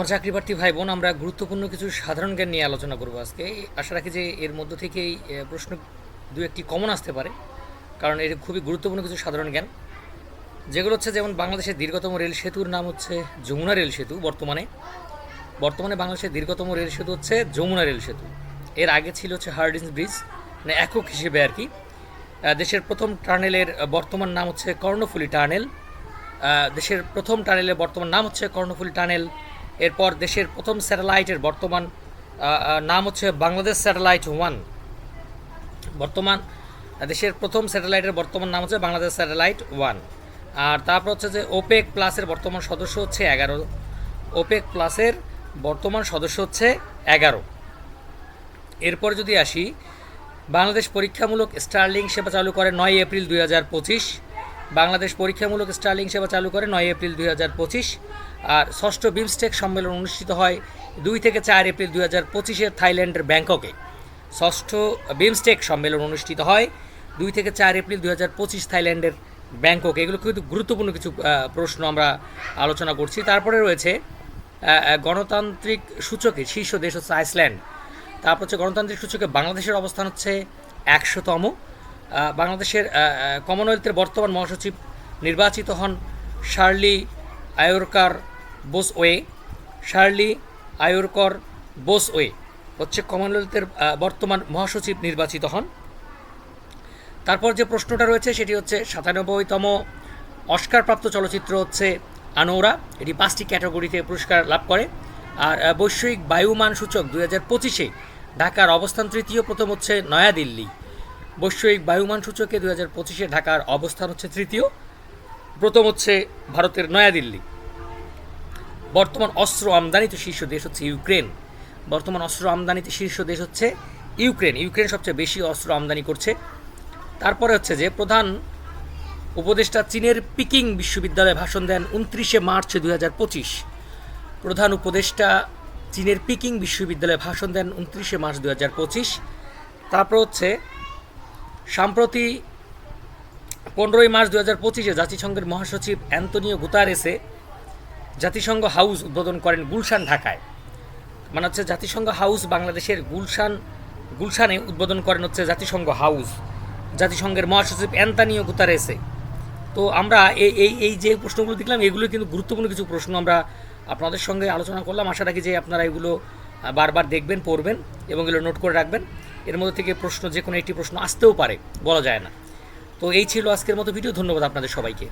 আমার চাকরি প্রার্থী ভাই বোন আমরা গুরুত্বপূর্ণ কিছু সাধারণ জ্ঞান নিয়ে আলোচনা করব আজকে। আশা রাখি যে এর মধ্য থেকেই প্রশ্ন দু একটি কমন আসতে পারে, কারণ এর খুবই গুরুত্বপূর্ণ কিছু সাধারণ জ্ঞান। যেগুলো হচ্ছে যেমন বাংলাদেশের দীর্ঘতম রেল সেতুর নাম হচ্ছে যমুনা রেল সেতু বর্তমানে। বর্তমানে বাংলাদেশের দীর্ঘতম রেল সেতু হচ্ছে যমুনা রেল সেতু। এর আগে ছিল হচ্ছে হার্ডিন্স ব্রিজ মানে একক হিসেবে আর কি। দেশের প্রথম টানেলের বর্তমান নাম হচ্ছে কর্ণফুলী টানেল। দেশের প্রথম টানেলের বর্তমান নাম হচ্ছে কর্ণফুলী টানেল। এরপর দেশের প্রথম স্যাটেলাইটের বর্তমান নাম হচ্ছে বাংলাদেশ স্যাটেলাইট ওয়ান। বর্তমান, দেশের প্রথম স্যাটেলাইটের বর্তমান নাম হচ্ছে বাংলাদেশ স্যাটেলাইট ওয়ান। আর তারপর হচ্ছে যে ওপেক প্লাসের বর্তমান সদস্য হচ্ছে এগারো। ওপেক প্লাসের বর্তমান সদস্য হচ্ছে এগারো। এরপর যদি আসি, বাংলাদেশ পরীক্ষামূলক স্টার্লিং সেবা চালু করে নয় এপ্রিল দুই হাজার পঁচিশ। বাংলাদেশ পরীক্ষামূলক স্টার্লিং সেবা চালু করে নয় এপ্রিল দুই আর ষষ্ঠ বিমস্টেক সম্মেলন অনুষ্ঠিত হয় দুই থেকে চার এপ্রিল দুই হাজার পঁচিশে থাইল্যান্ডের ব্যাংককে। ষষ্ঠ বিমস্টেক সম্মেলন অনুষ্ঠিত হয় দুই থেকে চার এপ্রিল দুই হাজার পঁচিশ থাইল্যান্ডের ব্যাংকক। এগুলো কিন্তু গুরুত্বপূর্ণ কিছু প্রশ্ন আমরা আলোচনা করছি। তারপরে রয়েছে গণতান্ত্রিক সূচকে শীর্ষ দেশ হচ্ছে আইসল্যান্ড। তারপর হচ্ছে গণতান্ত্রিক সূচকে বাংলাদেশের অবস্থান হচ্ছে একশোতম। বাংলাদেশের কমনওয়েলথের বর্তমান মহাসচিব নির্বাচিত হন শার্লি আয়োরকার বোসওয়ে। শার্লি আয়োরকর বোসওয়ে হচ্ছে কমনওয়েলথের বর্তমান মহাসচিব নির্বাচিত হন। তারপর যে প্রশ্নটা রয়েছে সেটি হচ্ছে সাতানব্বইতম অস্কারপ্রাপ্ত চলচ্চিত্র হচ্ছে আনোরা। এটি পাঁচটি ক্যাটাগরিতে পুরস্কার লাভ করে। আর বৈশ্বিক বায়ুমান সূচক দুই হাজার পঁচিশে ঢাকার অবস্থান তৃতীয়, প্রথম হচ্ছে নয়াদিল্লি। বৈশ্বিক বায়ুমান সূচকে দুই হাজার পঁচিশে ঢাকার অবস্থান হচ্ছে তৃতীয়। প্রথম হচ্ছে ভারতের নয়াদিল্লি। বর্তমান অস্ত্র আমদানিতে শীর্ষ দেশ হচ্ছে ইউক্রেন। বর্তমান অস্ত্র আমদানিতে শীর্ষ দেশ হচ্ছে ইউক্রেন। ইউক্রেন সবচেয়ে বেশি অস্ত্র আমদানি করছে। তারপরে হচ্ছে যে প্রধান উপদেষ্টা চীনের পিকিং বিশ্ববিদ্যালয়ে ভাষণ দেন উনত্রিশে মার্চ দুই হাজার পঁচিশ। প্রধান উপদেষ্টা চীনের পিকিং বিশ্ববিদ্যালয়ে ভাষণ দেন উনত্রিশে মার্চ দুই হাজার পঁচিশ। তারপর হচ্ছে সম্প্রতি পনেরোই মার্চ দু হাজার পঁচিশে জাতিসংঘের মহাসচিব অ্যান্তনিও গুতারেসে জাতিসংঘ হাউস উদ্বোধন করেন গুলশান ঢাকায়। মানে হচ্ছে জাতিসংঘ হাউস বাংলাদেশের গুলশান, গুলশানে উদ্বোধন করেন হচ্ছে জাতিসংঘ হাউস, জাতিসংঘের মহাসচিব অ্যান্তানিও গুতারেসে। তো আমরা এই এই এই যে প্রশ্নগুলো দেখলাম, এগুলো কিন্তু গুরুত্বপূর্ণ কিছু প্রশ্ন আমরা আপনাদের সঙ্গে আলোচনা করলাম। আশা রাখি যে আপনারা এগুলো বারবার দেখবেন, পড়বেন এবং এগুলো নোট করে রাখবেন। এর মধ্যে থেকে প্রশ্ন, যে কোনো একটি প্রশ্ন আসতেও পারে, বলা যায় না। তো এই ছিল আজকের মতো ভিডিও। ধন্যবাদ আপনাদের সবাইকে।